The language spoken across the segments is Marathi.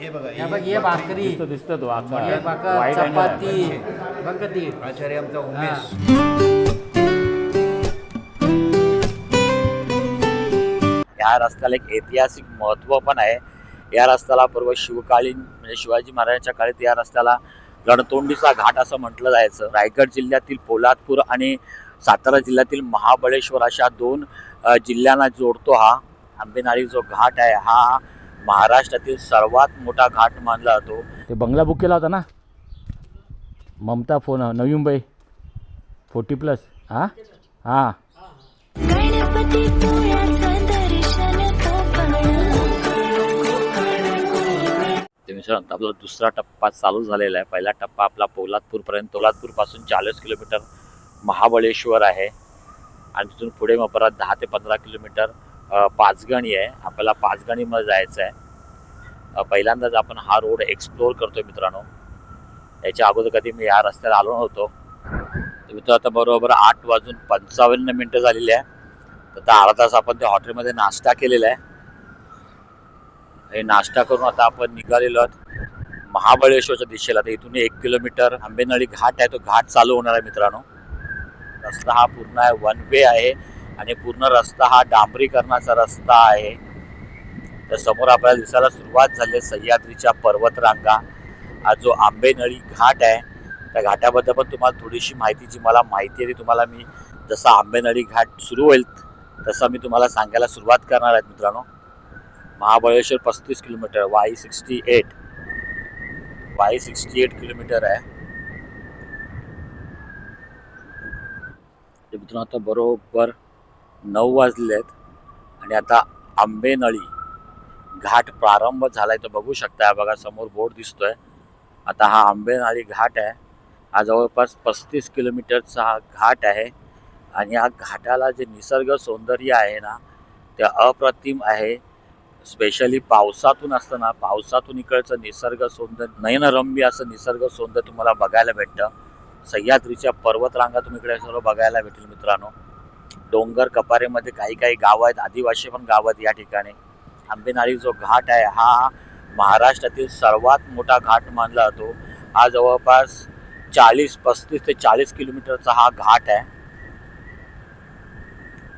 हे बघा हे बघ हे भाकरी. दिसतो दिसतो तो आका हे भाकर White and black. चपाती बघ ती आचार्य आमचा उमेश. या रस्त्याला एक ऐतिहासिक महत्त्व पण आहे. या रस्त्याला पूर्व शिवकालीन म्हणजे शिवाजी महाराजांच्या काळात या रस्त्याला रणतोंडीचा घाट असं म्हटलं जायचं. रायगड जिल्ह्यातील पोलादपूर आणि सातारा जिल्ह्यातील महाबळेश्वर अशा दोन अ, जिल्ह्यांना जोडतो हा. आंबेनाळी जो घाट आहे हा महाराष्ट्रातील सर्वात मोठा घाट मानला जातो. ते बंगला बुक केला होता ना? Mamata phone Navi Mumbai forty plus हां? हां. गणपती पुळ्याचं दर्शन ते मित्रांनो आपला दुसरा टप्पा चालू झालेला आहे. पहिला टप्पा आपला पोलादपूरपर्यंत. पोलादपूरपासून चाळीस किलोमीटर महाबळेश्वर आहे. आणि तिथून पुढे मग परत दहा ते पंधरा किलोमीटर पाचगणी आहे. आपल्याला पाचगणीमध्ये जायचं आहे. पहिल्यांदाच आपण हा रोड एक्सप्लोअर करतोय मित्रांनो. याच्या अगोदर कधी मी या रस्त्याला आलो नव्हतो. मित्र आता बरोबर आठ वाजून पंचावन्न मिनटं झालेली आहे. तर आता अर्धा तास आपण त्या हॉटेलमध्ये नाश्ता केलेला आहे. हे नाश्ता करून आता आपण निघालेलो आहोत महाबळेश्वरच्या दिशेला. तर इथून एक किलोमीटर आंबेनळी घाट आहे तो घाट चालू होणार आहे मित्रांनो. रस्ता हा पूर्ण आहे वन वे आहे. आणि पूर्ण रस्ता हा डांबरीकरणाचा रस्ता आहे. तर समोर आपल्याला दिसायला सुरुवात झाली आहे सह्याद्रीच्या पर्वतरांगा. हा जो आंबेनळी घाट आहे त्या घाटाबद्दल पण तुम्हाला थोडीशी माहिती जी मला माहिती आहे ती तुम्हाला मी जसा आंबेनळी घाट सुरू होईल तसा मी तुम्हाला सांगायला सुरुवात करणार आहे मित्रांनो. महाबळेश्वर पस्तीस kilometre Wai sixty eight. Wai sixty eight kilometre आहे. ते मित्रांनो आता बरोबर नऊ वाजले आहेत आणि आता आंबेनळी घाट प्रारंभ झालाय तर बघू शकता बघा समोर बोर्ड दिसतोय. आता हा आंबेनाळी घाट आहे. हा जवळपास पस्तीस किलोमीटरचा हा घाट आहे. आणि या घाटाला जे निसर्ग सौंदर्य आहे ना ते अप्रतिम आहे. स्पेशली पावसातून असतं ना पावसातून इकडचं निसर्ग सौंदर्य नयनरम्य असं निसर्ग सौंदर्य तुम्हाला बघायला भेटतं. सह्याद्रीच्या पर्वतरांगा तुम्ही इकडे सर्व बघायला भेटेल मित्रांनो. डोंगर कपारेमध्ये काही काही गावं आहेत. आदिवासी पण गावं आहेत या ठिकाणी. आंबेनारी जो घाट आहे हा महाराष्ट्रातील सर्वात मोठा घाट मानला जातो. हा जवळपास चाळीस पस्तीस ते चाळीस किलोमीटरचा हा घाट आहे.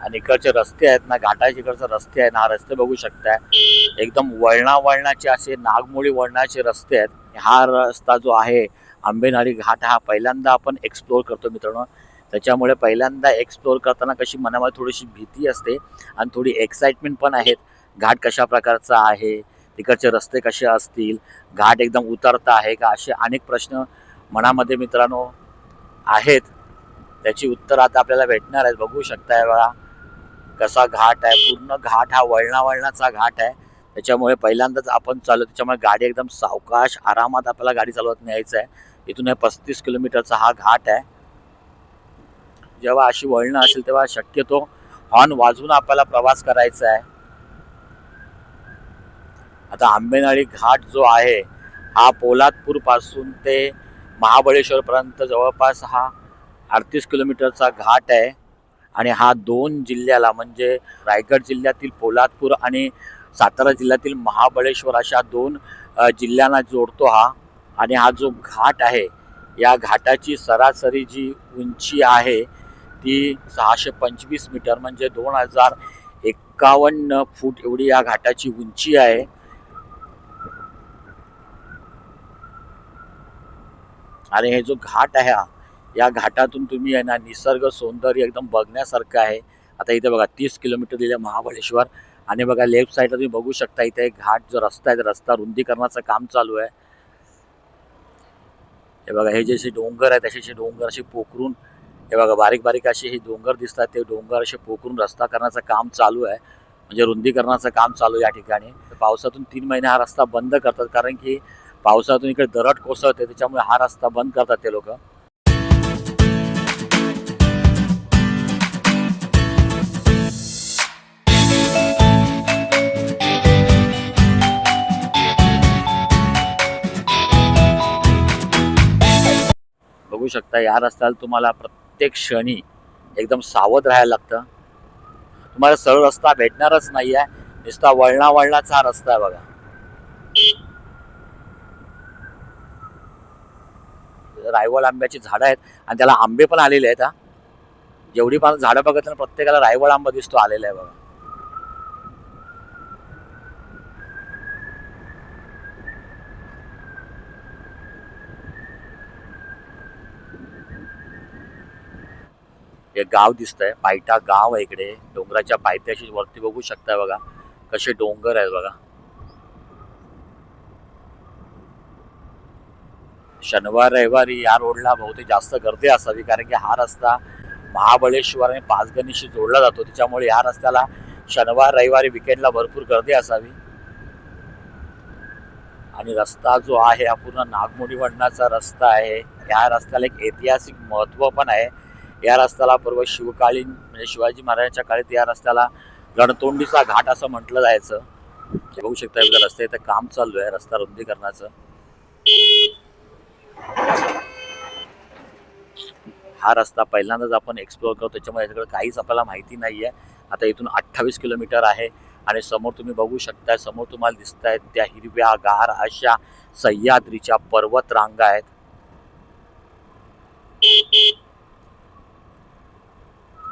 आणि इकडचे रस्ते आहेत ना घाटाच्या इकडचे रस्ते आहेत ना हा रस्ते बघू शकताय. एकदम वळणा वळणाचे असे नागमोडी वळणाचे रस्ते आहेत. हा रस्ता जो आहे आंबेनाळी घाट हा पहिल्यांदा आपण एक्सप्लोअर करतो मित्रांनो. त्याच्यामुळे पहिल्यांदा एक्सप्लोअर करताना कशी मनामध्ये थोडीशी भीती असते आणि थोडी एक्साइटमेंट पण आहेत. घाट कशा प्रकारचा आहे तिकडचे रस्ते कसे असतील घाट एकदम उतरता आहे का असे अनेक प्रश्न मनामध्ये मित्रांनो आहेत. त्याची उत्तर आता आपल्याला भेटणार आहेत. बघू शकताय बघा कसा घाट आहे. पूर्ण घाट हा वळणा वळणाचा घाट आहे. त्याच्यामुळे पहिल्यांदाच आपण चालू त्याच्यामुळे गाडी एकदम सावकाश आरामात आपल्याला गाडी चालवत न्यायचं आहे इथून हे पस्तीस किलोमीटरचा हा घाट आहे. जेव्हा अशी वळणं असेल तेव्हा शक्यतो हॉर्न वाजवून आपल्याला प्रवास करायचा आहे. आता आंबेनाळी घाट जो आहे हा पोलादपूरपासून ते महाबळेश्वरपर्यंत जवळपास हा अडतीस किलोमीटरचा घाट आहे. आणि हा दोन जिल्ह्याला म्हणजे रायगड जिल्ह्यातील पोलादपूर आणि सातारा जिल्ह्यातील महाबळेश्वर अशा दोन जिल्ह्यांना जोडतो हा. आणि हा जो घाट आहे या घाटाची सरासरी जी उंची आहे ती सहाशे पंचवीस मीटर म्हणजे दोन हजार एक्कावन्न फूट एवढी या घाटाची उंची आहे. आणि हे जो घाट आहे हा या घाटातून तुम्ही आहे ना निसर्ग सौंदर्य एकदम बघण्यासारखं आहे. आता इथे बघा तीस किलोमीटर दिले महाबळेश्वर आणि बघा लेफ्ट साईडला तुम्ही बघू शकता इथे एक घाट जो रस्ता आहे रस्ता रुंदीकरणाचं काम चालू आहे. हे बघा हे जसे डोंगर आहे असे डोंगर असे पोखरून हे बघा बारीक बारीक असे हे डोंगर दिसतात ते डोंगर असे पोखरून रस्ता करण्याचं काम चालू आहे. म्हणजे रुंदीकरणाचं काम चालू आहे या ठिकाणी. पावसातून तीन महिने हा रस्ता बंद करतात कारण की पावसातून इकडे दरड कोसळते त्याच्यामुळे हा रस्ता बंद करतात ते लोक. बघू शकता या रस्त्याला तुम्हाला प्रत्येक क्षणी एकदम सावध राहायला लागतं. तुम्हाला सरळ रस्ता भेटणारच नाही आहे नुसता वळणा वळणाचा हा रस्ता आहे बघा. रायवळ आंब्याची झाडं आहेत आणि त्याला आंबे पण आलेले आहेत हा. जेवढी पण झाडं बघत ना प्रत्येकाला रायवळ आंबा दिसतो आलेला आहे बघा. हे गाव दिसतंय पायटा गाव आहे इकडे. डोंगराच्या पायथ्याशी वरती बघू शकताय बघा. कसे डोंगर आहेत बघा. शनिवार रविवारी या रोडला बहुतेक जास्त गर्दी असावी कारण की हा रस्ता महाबळेश्वर आणि पाचगणीशी जोडला जातो. त्याच्यामुळे या रस्त्याला शनिवार रविवारी विकेंडला भरपूर गर्दी असावी. आणि रस्ता जो आहे हा पूर्ण नागमोडी वडणाचा रस्ता आहे. या रस्त्याला एक ऐतिहासिक महत्त्व पण आहे. या रस्त्याला पूर्व शिवकालीन म्हणजे शिवाजी महाराजांच्या काळात या रस्त्याला रणतोंडीचा घाट असं म्हटलं जायचं. बघू शकता एकदा रस्ते इथं काम चालू आहे रस्ता रुंदीकरणाचं. हा रस्ता पहिल्यांदाच आपण एक्सप्लोअर करतो. त्याच्यामुळे याच्याकडे काहीच आपल्याला माहिती नाही आहे आता इथून अठ्ठावीस किलोमीटर आहे आणि समोर तुम्ही बघू शकताय समोर तुम्हाला दिसत आहेत त्या हिरव्या गार अशा सह्याद्रीच्या पर्वत रांगा आहेत.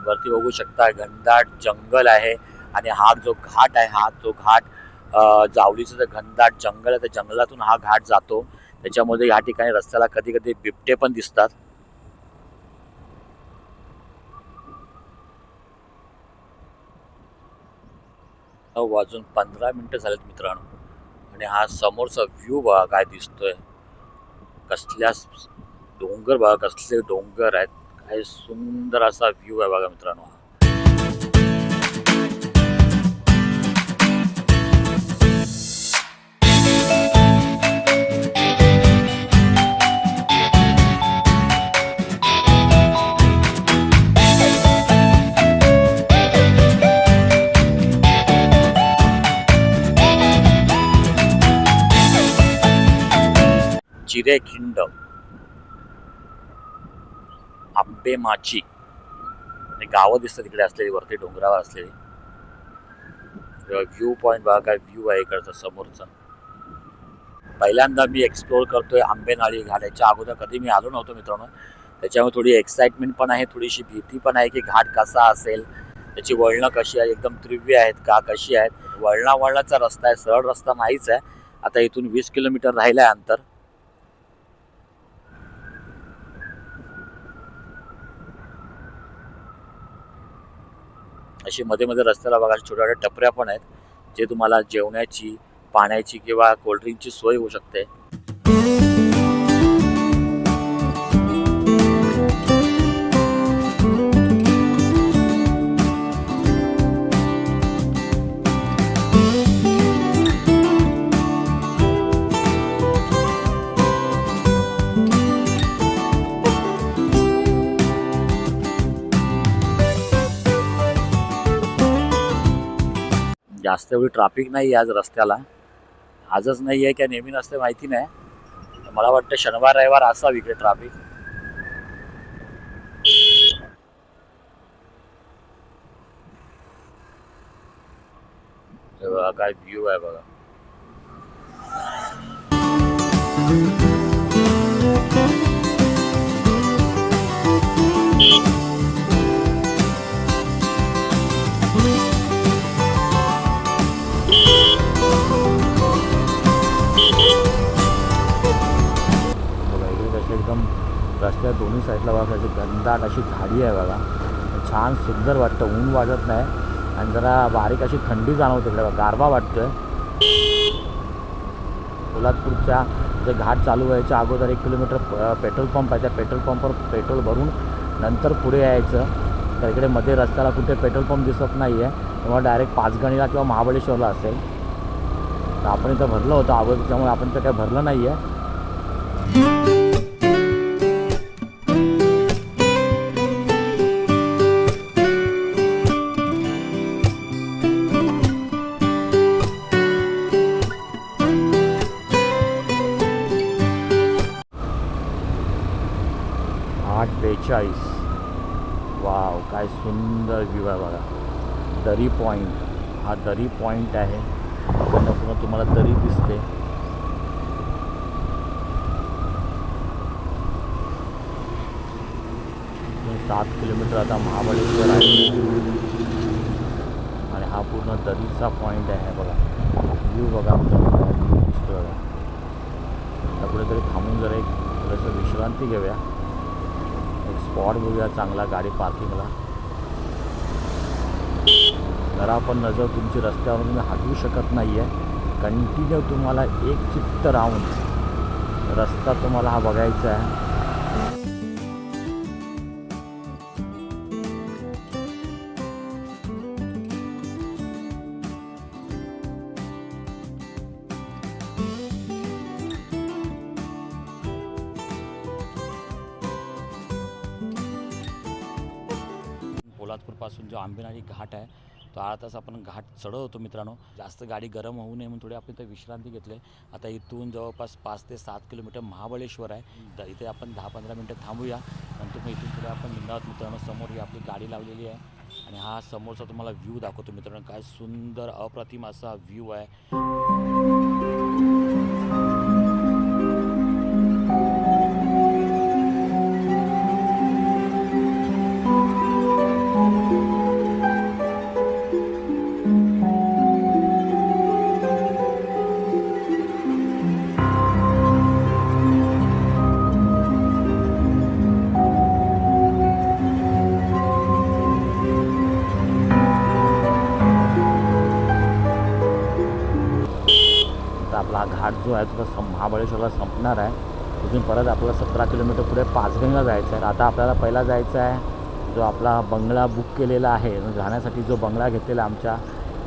वरती बघू शकता घनदाट जंगल आहे आणि हा जो घाट आहे हा जो घाट जावलीचं जे घनदाट जंगल आहे त्या जंगलातून हा घाट जातो. त्याच्यामध्ये या ठिकाणी रस्त्याला कधी कधी बिबटे पण दिसतात. नऊ वाजून पंधरा मिनटं झालेत मित्रांनो. आणि हा समोरचा व्ह्यू बघा काय दिसतोय. कसल्या डोंगर बघा कसले डोंगर आहेत. काय सुंदर असा व्ह्यू आहे बघा मित्रांनो चिरेखिंड आंबेमाची आणि गावं दिसतात तिकडे असलेली वरती डोंगरावर असलेली. व्ह्यू पॉईंट बघा काय व्ह्यू आहे इकडचा समोरचा. पहिल्यांदा मी एक्सप्लोअर करतोय आंबेनाळी घाट याच्या अगोदर. कधी मी आलो नव्हतो मित्रांनो. त्याच्यामुळे थोडी एक्साइटमेंट पण आहे थोडीशी भीती पण आहे की घाट कसा असेल त्याची वळणं कशी आहे एकदम त्रिव्य आहेत का कशी आहेत. वळणा वळणाचा रस्ता आहे सरळ रस्ता नाहीच आहे. आता इथून वीस किलोमीटर राहिलं आहे अंतर. अशी मध्ये मध्ये रस्त्याला बघा छोट्या छोट्या टपऱ्या पण आहेत जे तुम्हाला जेवणाची पाण्याची किंवा कोल्ड्रिंकची सोय होऊ शकते. जास्त एवढी ट्राफिक नाही आज रस्त्याला. आजच नाही आहे किंवा नेहमी नसते माहिती नाही. मला वाटतं शनिवार रविवार असावी इकडे ट्राफिक बघा काय व्ह्यू आहे बघा. दोन्ही बघा कशी घनदाट अशी झाडी आहे बघा. छान सुंदर वाटतं ऊन वाजत नाही. आणि जरा बारीक अशी थंडी जाणवते इकडे बघा, गारवा वाटतोय. कोल्हापूरच्या जे घाट चालू व्हायच्या अगोदर एक किलोमीटर पेट्रोल पंप आहे. त्या पेट्रोल पंपवर पेट्रोल भरून नंतर पुढे यायचं. तर इकडे मध्ये रस्त्याला कुठे पेट्रोल पंप दिसत नाही आहे तेव्हा डायरेक्ट पाचगणीला किंवा महाबळेश्वरला असेल. तर आपण इथं भरलं होतं अगोदर. त्यामुळे आपण तर काही भरलं नाही आहे दरी पॉईंट हा दरी पॉईंट आहे. पूर्ण पूर्ण तुम्हाला दरी दिसते. सात किलोमीटर आता महाबळेश्वर आहे. आणि हा पूर्ण दरीचा पॉईंट आहे बघा. व्ह्यू बघा दिसतो बघा. आता कुठेतरी थांबून जरा एक थोडंसं विश्रांती घेऊया. एक स्पॉट बघूया चांगला गाडी पार्किंगला जरा पण नजर तुमची रस्त्यावर तुम्ही हटवू शकत नाही आहे कंटिन्यू तुम्हाला एक चित्त राहून रस्ता तुम्हाला हा बघायचा आहे. पोलादपूरपासून जो आंबेनाळी घाट आहे तो अर्धा तास आपण घाट चढत होतो मित्रांनो. जास्त गाडी गरम होऊ नये म्हणून थोडी आपण इथे विश्रांती घेतली. आता इथून जवळपास पाच ते सात किलोमीटर महाबळेश्वर आहे. तर इथे आपण दहा पंधरा मिनटं थांबूया. नंतर मग इथून पुढे आपण निघावत मित्रांनो. समोर ही आपली गाडी लावलेली आहे. आणि हा समोरचा तुम्हाला व्ह्यू दाखवतो मित्रांनो. काय सुंदर अप्रतिम असा व्ह्यू आहे. घाट जो आहे तो सं महाबळेश्वरला संपणार आहे. तिथून परत आपल्याला सतरा किलोमीटर पुढे पाचगंगा जायचं आहे. आता आपल्याला पहिला जायचं आहे जो आपला बंगला बुक केलेला आहे म्हणजे राहण्यासाठी जो बंगला घेतलेला आमच्या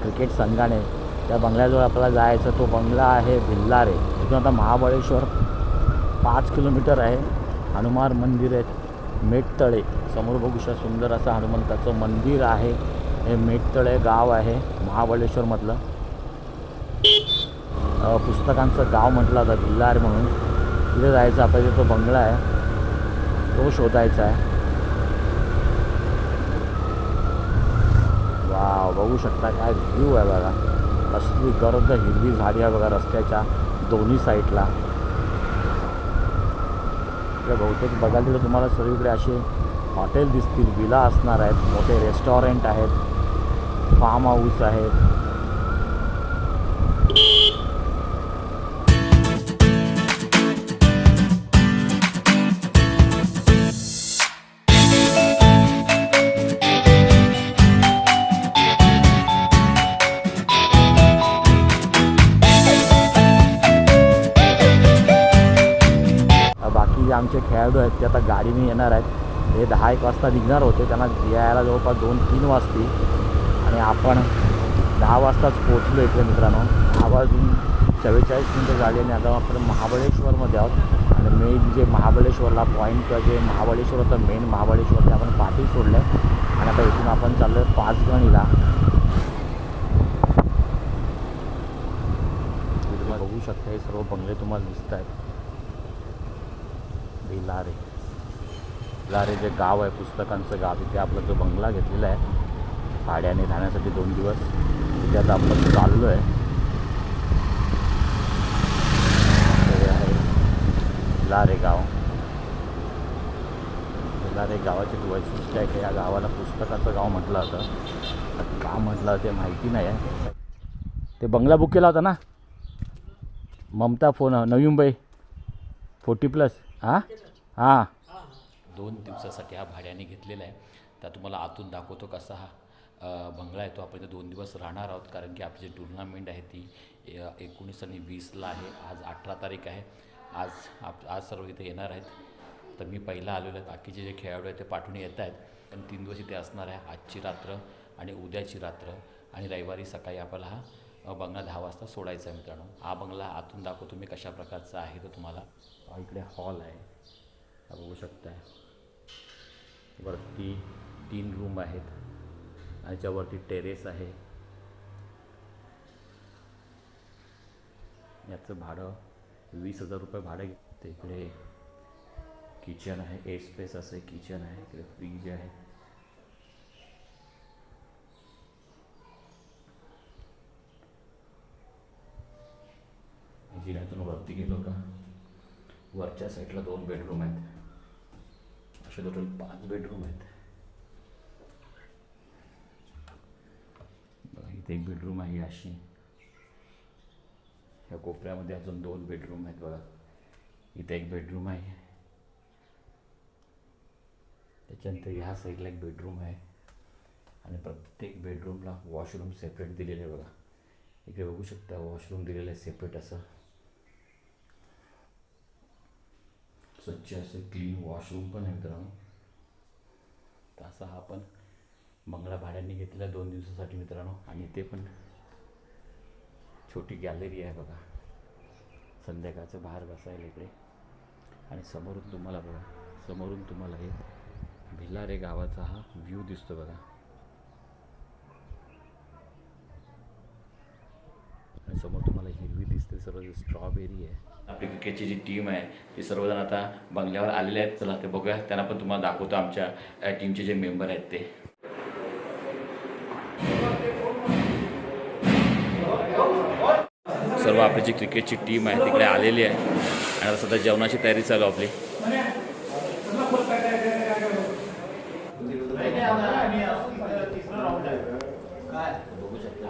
क्रिकेट संघाने त्या बंगल्याजवळ आपल्याला जायचं तो बंगला आहे भिल्लारे. तिथून आता महाबळेश्वर पाच किलोमीटर आहे. हनुमान मंदिर आहे. मेटतळे. समोर बघूशा सुंदर असं हनुमंताचं मंदिर आहे. हे मेटतळे गाव आहे महाबळेश्वरमधलं. पुस्तकांचं गाव म्हटलं जातं भिल्लार म्हणून. तिथे जायचं आपल्याला तो बंगला आहे. तो शोधायचा आहे. वा बघू शकता काय व्ह्यू आहे बघा. कसली गर्द हिरवी झाडी आहे बघा रस्त्याच्या दोन्ही साईडला. बहुतेक बघायला गेलं तुम्हाला सगळीकडे असे हॉटेल दिसतील विला असणार आहेत मोठे रेस्टॉरंट आहेत फार्म हाऊस आहेत. खेळाडू आहेत ते आता गाडीने येणार आहेत. हे दहा एक वाजता निघणार होते त्यांना यायला जवळपास दोन तीन वाजतील. आणि आपण दहा वाजताच पोचलो इकडे मित्रांनो. दहा वाजून चव्वेचाळीस मिनटं झाली आणि आता आपण महाबळेश्वरमध्ये आहोत. आणि मेन जे महाबळेश्वरला पॉईंट किंवा जे महाबळेश्वर होतं मेन महाबळेश्वर ते आपण पाठी सोडलं आहे आणि आता इथून आपण चाललो आहे पाचगणीला बघू शकता हे सर्व बंगले तुम्हाला दिसत आहेत लारे. लारे जे गाव आहे पुस्तकांचं गाव तिथे आपला जो बंगला घेतलेला आहे भाड्याने राहण्यासाठी दोन दिवस. तिथे आता आपण चाललो आहे. हे आहे गाव. लारे गावाचे वैशिष्ट्य आहे की या गावाला पुस्तकाचं गाव म्हटलं होतं. का म्हटलं ते माहिती नाही आहे. ते बंगला बुक केला होता ना? Mamata phone Navi Mumbai forty plus. हां? हां. दोन दिवसासाठी हा भाड्याने घेतलेला आहे. त्या तुम्हाला आतून दाखवतो कसा हा बंगला आहे. तो आपण इथे दोन दिवस राहणार आहोत कारण की आपली जी टुर्नामेंट आहे ती एकोणीस आणि वीसला आहे. आज अठरा तारीख आहे. आज आप आज सर्व इथे येणार आहेत. तर मी पहिला आलेलो आहे. बाकीचे जे खेळाडू आहेत ते पाठवून येत आहेत. पण तीन दिवस इथे असणार आहे. आजची रात्र आणि उद्याची रात्र आणि रविवारी सकाळी आपल्याला हा बंगला दहा वाजता सोडायचा आहे मित्रांनो. हा बंगला आतून दाखवतो मी कशा प्रकारचा आहे तो तुम्हाला. इकडे हॉल आहे. हा बघू शकताय. वरती तीन रूम आहेत. याच्यावरती टेरेस आहे. याचं भाडं वीस हजार रुपये भाडं घेते. इकडे किचन आहे. ए स्पेस असं किचन आहे. इकडे फ्रीज आहे. जिन्यातून वरती गेलो का? वरच्या साईडला दोन बेडरूम आहेत. असे टोटल पाच बेडरूम आहेत. इथे एक बेडरूम आहे अशी. या कोपऱ्यामध्ये अजून दोन बेडरूम आहेत बघा. इथे एक बेडरूम आहे. त्याच्यानंतर ह्या साईडला एक बेडरूम आहे. आणि प्रत्येक बेडरूमला वॉशरूम सेपरेट दिलेले आहे बघा. इकडे बघू शकता वॉशरूम दिलेलं आहे सेपरेट असं. स्वच्छ असं क्लीन वॉशरूम पण आहे मित्रांनो. हा पण बंगला भाड्याने घेतलेला दोन दिवसासाठी मित्रांनो. आणि ते पण छोटी गॅलरी आहे बघा. संध्याकाळचं बाहेर बसायला इकडे. आणि समोरून तुम्हाला बघा समोरून तुम्हाला हे भिलारे गावाचा हा व्ह्यू दिसतो बघा. आणि समोर तुम्हाला हिरवी दिसते सर्व स्ट्रॉबेरी आहे. आपली क्रिकेटची जी टीम आहे ती सर्वजण आता बंगल्यावर आलेले आहेत. चला ते बघूया. त्यांना पण तुम्हाला दाखवतो आमच्या टीमचे जे मेंबर आहेत ते. सर्व आपली जी क्रिकेटची टीम आहे तिकडे आलेली आहे. आणि आता सध्या जेवणाची तयारी चालू आपली बघू शकता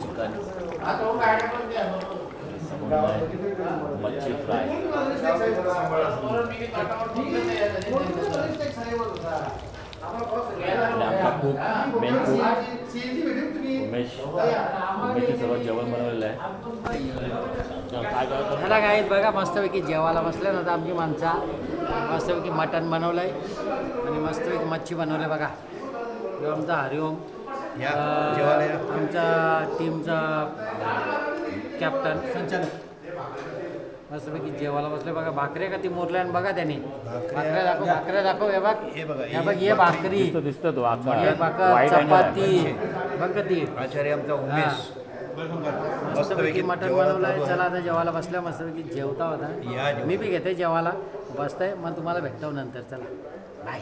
चिकन मच्छी फ्राय आणि आमचा खूप मेन खूप उमेश उमेशचे सर्व जेवण बनवलेलं आहे ह्याला काय बघा मस्तपैकी जेवायला बसल्या. ना आमची माणसा मस्तपैकी मटण बनवलंय आणि मस्तपैकी मच्छी बनवलंय बघा. आमचा हरिओम. या अं, जेवायला या. आमचा टीमचा कॅप्टन संचालक मस्तपैकी जेवायला बसले बघा. भाकऱ्या का ती मोरल्या आणि बघा त्यांनी. भाकऱ्या दाखव भाकऱ्या दाखव. हे बघ. हे बघा, हे बघ भाकरी दिसतो दिसतो तो आता. हे भाकर. White. चपाती. बघ का ती. आचार्य आमचा उमेश. मस्तपैकी मटण बनवलंय. चालू आहे. आता जेवायला बसल्या. मस्तपैकी जेवता या होता. मी बी घेते जेवायला. बसताय. मग तुम्हाला भेटतो नंतर. चला. बाय